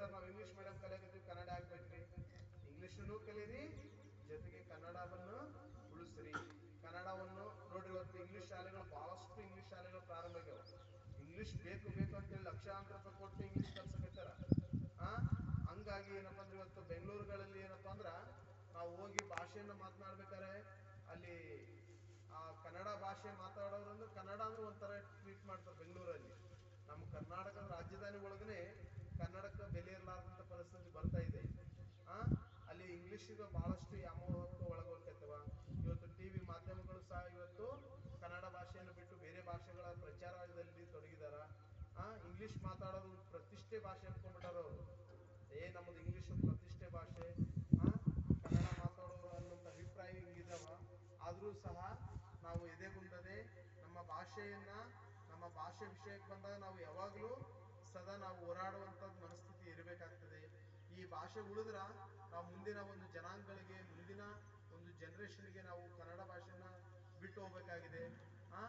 Sir, ನಾವು English medium ಕಲಿಯಕತ್ತೀವಿ ಕನ್ನಡ ಆಗ್ಬೇಕ್ರಿ. ಇಂಗ್ಲಿಷನ್ನು ಕಲೀರಿ, ಜೊತೆಗೆ ಕನ್ನಡವನ್ನು ಉಳಿಸ್ರಿ. ಕನ್ನಡವನ್ನು ನೋಡ್ರಿ, ಇವತ್ತು ಇಂಗ್ಲಿಷ್ ಶಾಲೆಗಳು ಬಹಳಷ್ಟು ಇಂಗ್ಲಿಷ್ ಶಾಲೆಗಳು ಪ್ರಾರಂಭ ಆಗ್ಯಾವ. ಇಂಗ್ಲಿಷ್ ಬೇಕು ಬೇಕು ಅಂತೇಳಿ ಲಕ್ಷಾಂತರ ರೂಪಾಯಿ ಕೊಟ್ಟು ಇಂಗ್ಲಿಷ್ ಕಲ್ಸಕತ್ತಾರ ಆ? ಹಂಗಾಗಿ ಏನಪ್ಪಾ ಅಂದ್ರೆ ಇವತ್ತು ಬೆಂಗಳೂರುಗಳಲ್ಲಿ ಏನಪ್ಪಾ ಅಂದ್ರ ನಾವು ಹೋಗಿ ಭಾಷೆಯನ್ನು ಮಾತನಾಡ್ಬೇಕಾರೆ ಅಲ್ಲಿ ಆ ಕನ್ನಡ ಭಾಷೆ ಮಾತಾಡೋರಂದ್ರೆ ಕನ್ನಡ ಅಂದ್ರೆ ಒಂಥರ ಟ್ರೀಟ್ ಮಾಡ್ತಾರೆ ಬೆಂಗಳೂರಲ್ಲಿ. ನಮ್ಮ ಕರ್ನಾಟಕದ ರಾಜಧಾನಿ ಒಳಗನೆ ಪರಿಸ್ಥಿತಿ ಬರ್ತಾ ಇದೆ. ಅಲ್ಲಿ ಇಂಗ್ಲಿಷ್ಗೆ ಬಹಳಷ್ಟು ವ್ಯಾಮೋಹಕ್ಕೆ ಒಳಗೋಗ್ತೈತವ ಇವತ್ತು ಟಿವಿ ಮಾಧ್ಯಮಗಳು ಸಹ ಇವತ್ತು ಕನ್ನಡ ಭಾಷೆಯನ್ನು ಬಿಟ್ಟು ಬೇರೆ ಭಾಷೆಗಳ ಪ್ರಚಾರದಲ್ಲಿ ತೊಡಗಿದಾರ. ಆ? ಇಂಗ್ಲಿಷ್ ಮಾತಾಡೋದು ಪ್ರತಿಷ್ಠೆ ಭಾಷೆ ಅನ್ಕೊಂಡ್ಬಿಟ್ಟಾರ ಅವರು. ಏ ನಮ್ಮದು ಇಂಗ್ಲಿಷ್ ಪ್ರತಿಷ್ಠೆ ಭಾಷೆ. ಆ? ಕನ್ನಡ ಮಾತಾಡೋರು ಅನ್ನೋಂಥ ಅಭಿಪ್ರಾಯ ಹಿಂಗಿದಾವ. ಆದ್ರೂ ಸಹ ನಾವು ಎದೆಗುಂದದೆ ನಮ್ಮ ಭಾಷೆಯನ್ನ, ನಮ್ಮ ಭಾಷೆ ವಿಷಯಕ್ಕೆ ಬಂದಾಗ ನಾವು ಯಾವಾಗಲೂ ಸದಾ ನಾವು ಹೋರಾಡುವಂಥದ್ದು ಮನಸ್ಥಿತಿ ಇರಬೇಕಾಗ್ತದೆ. ಈ ಭಾಷೆ ಉಳಿದ್ರ ನಾವು ಮುಂದಿನ ಒಂದು ಜನಾಂಗಗಳಿಗೆ, ಮುಂದಿನ ಒಂದು ಜನ್ರೇಷನ್ಗೆ ನಾವು ಕನ್ನಡ ಭಾಷೆನ ಬಿಟ್ಟು ಹೋಗ್ಬೇಕಾಗಿದೆ. ಆ,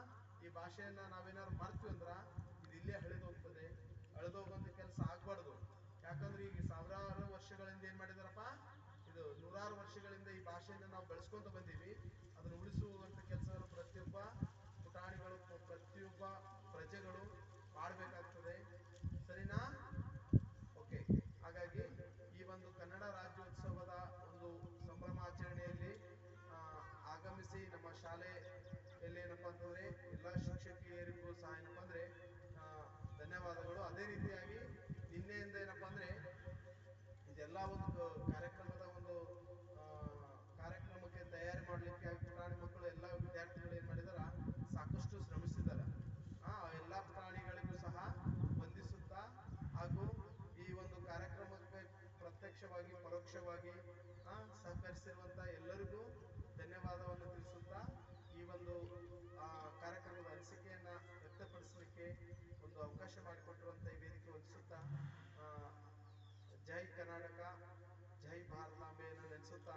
ಈ ಭಾಷೆಯನ್ನ ನಾವೇನಾದ್ರು ಮರ್ತೀವಿ ಅಂದ್ರೆ ಇದು ಇಲ್ಲೇ ಹಳಿದು ಹೋಗ್ತದೆ. ಅಳೆದು ಹೋಗುವಂತ ಕೆಲಸ ಆಗ್ಬಾರ್ದು. ಯಾಕಂದ್ರೆ ಈಗ ಸಾವಿರಾರು ವರ್ಷಗಳಿಂದ ಏನ್ ಮಾಡಿದಾರಪ್ಪ? ಇದು ನೂರಾರು ವರ್ಷಗಳಿಂದ ಈ ಭಾಷೆಯನ್ನ ನಾವು ಬೆಳೆಸ್ಕೊಂತ ಬಂದೀವಿ. ಅದನ್ನು ಉಳಿಸುವಂತ ಕೆಲಸ ಪ್ರತಿಯೊಬ್ಬ ಪುಟಾಣಿಗಳು ಪ್ರ- ಪ್ರತಿಯೊಬ್ಬ ಪ್ರಜೆಗಳು ಮಾಡಬೇಕಾಗ್ತದೆ ಅಂತಂದ್ರೆ ಎಲ್ಲ ಶಿಕ್ಷಕಿಯರಿಗೂ ಸಹ ಏನಪ್ಪಾ ಅಂದ್ರೆ ಧನ್ಯವಾದಗಳು. ಅದೇ ರೀತಿಯಾಗಿ ನಿನ್ನೆಯಿಂದ ಏನಪ್ಪಾ ಅಂದ್ರೆ, ಇದೆಲ್ಲ ಒಂದು ಕಾರ್ಯಕ್ರಮದ ಒಂದು ಕಾರ್ಯಕ್ರಮಕ್ಕೆ ತಯಾರಿ ಮಾಡಲಿಕ್ಕೆ ಪ್ರಾಣಿ ಮಕ್ಕಳು, ಎಲ್ಲ ವಿದ್ಯಾರ್ಥಿಗಳು ಏನ್ ಮಾಡಿದಾರ, ಸಾಕಷ್ಟು ಶ್ರಮಿಸಿದಾರ. ಆ, ಎಲ್ಲ ಪ್ರಾಣಿಗಳಿಗೂ ಸಹ ವಂದಿಸುತ್ತಾ ಹಾಗೂ ಈ ಒಂದು ಕಾರ್ಯಕ್ರಮಕ್ಕೆ ಪ್ರತ್ಯಕ್ಷವಾಗಿ, ಪರೋಕ್ಷವಾಗಿ ಸಹಕರಿಸಿರುವಂತ ಎಲ್ಲರಿಗೂ ಒಂದು ಅವಕಾಶ ಮಾಡಿಕೊಟ್ಟಿರುವಂತಹ ಈ ವೇದಿಕೆ ವಂದಿಸುತ್ತಾ ಜೈ ಕರ್ನಾಟಕ ಜೈ ಭಾರತಾಂಬೆಯನ್ನು ನೆನೆಸುತ್ತಾ